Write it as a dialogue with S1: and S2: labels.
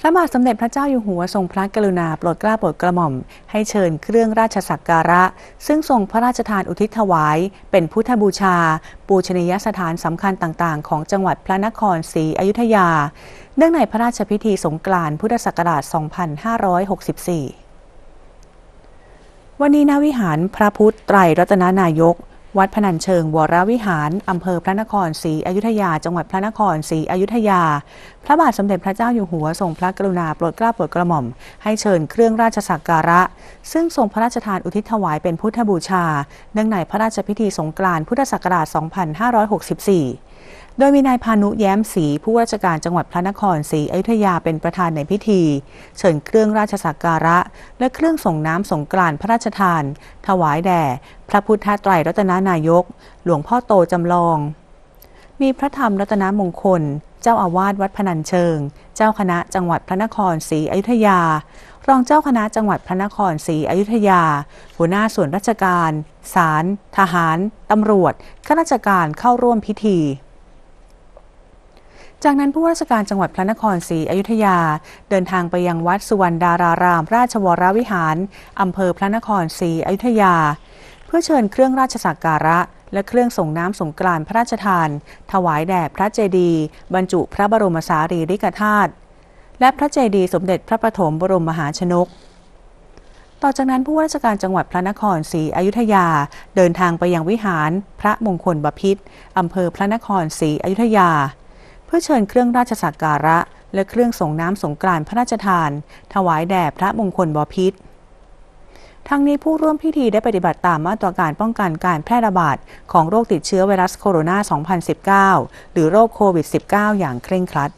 S1: พระบาทสมเด็จพระเจ้าอยู่หัวทรงพระกรุณาโปรดเกล้าโปรดกระหม่อม ให้เชิญเครื่องราชสักการะ ซึ่งทรงพระราชทานอุทิศถวาย เป็นพุทธบูชา ปูชนียสถานสำคัญต่างๆ ของจังหวัดพระนครศรีอยุธยา เนื่องในพระราชพิธีสงกรานต์พุทธศักราช 2564 วันนี้ณวิหารพระพุทธไตรรัตนานายก วัดพนัญเชิงวรวิหาร อำเภอพระนครศรีอยุธยา จังหวัดพระนครศรีอยุธยา พระบาทสมเด็จพระเจ้าอยู่หัวทรงพระกรุณาโปรดเกล้าโปรดกระหม่อม ให้เชิญเครื่องราชสักการะ ซึ่งทรงพระราชทานอุทิศถวายเป็นพุทธบูชา เนื่องในพระราชพิธีสงกรานต์พุทธศักราช 2564 โดยมีนายพานุแย้มศรีผู้ว่าราชการจังหวัดพระนครศรีอยุธยาเป็นประธานในพิธี เชิญเครื่องราชสักการะ และเครื่องส่งน้ำสงกรานพระราชทาน ถวายแด่ พระพุทธไตรรัตนานายก หลวงพ่อโตจำลอง มีพระธรรมรัตนมงคล เจ้าอาวาสวัดพนัญเชิง เจ้าคณะจังหวัดพระนครศรีอยุธยา รองเจ้าคณะจังหวัดพระนครศรีอยุธยา หัวหน้าส่วนราชการ ศาล ทหาร ตำรวจ ข้าราชการเข้าร่วมพิธี จากนั้นผู้ว่าราชการจังหวัดพระนครศรีอยุธยา เดินทางไปยังวัดสุวรรณดาราราม ราชวรวิหารอำเภอพระนครศรีอยุธยา เพื่อเชิญเครื่องราชสักการะ และเครื่องส่งน้ำสงกรานต์พระราชทาน ถวายแด่พระเจดีย์บรรจุพระบรมสารีริกธาตุและพระเจดีย์สมเด็จพระปฐมบรมมหาชนกต่อจากนั้นผู้ว่าราชการจังหวัดพระนครศรีอยุธยา เดินทางไปยังวิหาร พระมงคลบพิตรอำเภอพระนครศรีอยุธยา เพื่อเชิญเครื่องราชสักการะ และเครื่องส่งน้ำสงกรานต์พระราชทาน ถวายแด่พระมงคลบพิษทั้งนี้ผู้ร่วมพิธีได้ปฏิบัติตามมาตรการป้องกันการแพร่ระบาดของโรคติดเชื้อไวรัสโคโรนา 2019 หรือโรคโควิด -19 อย่างเคร่งครัด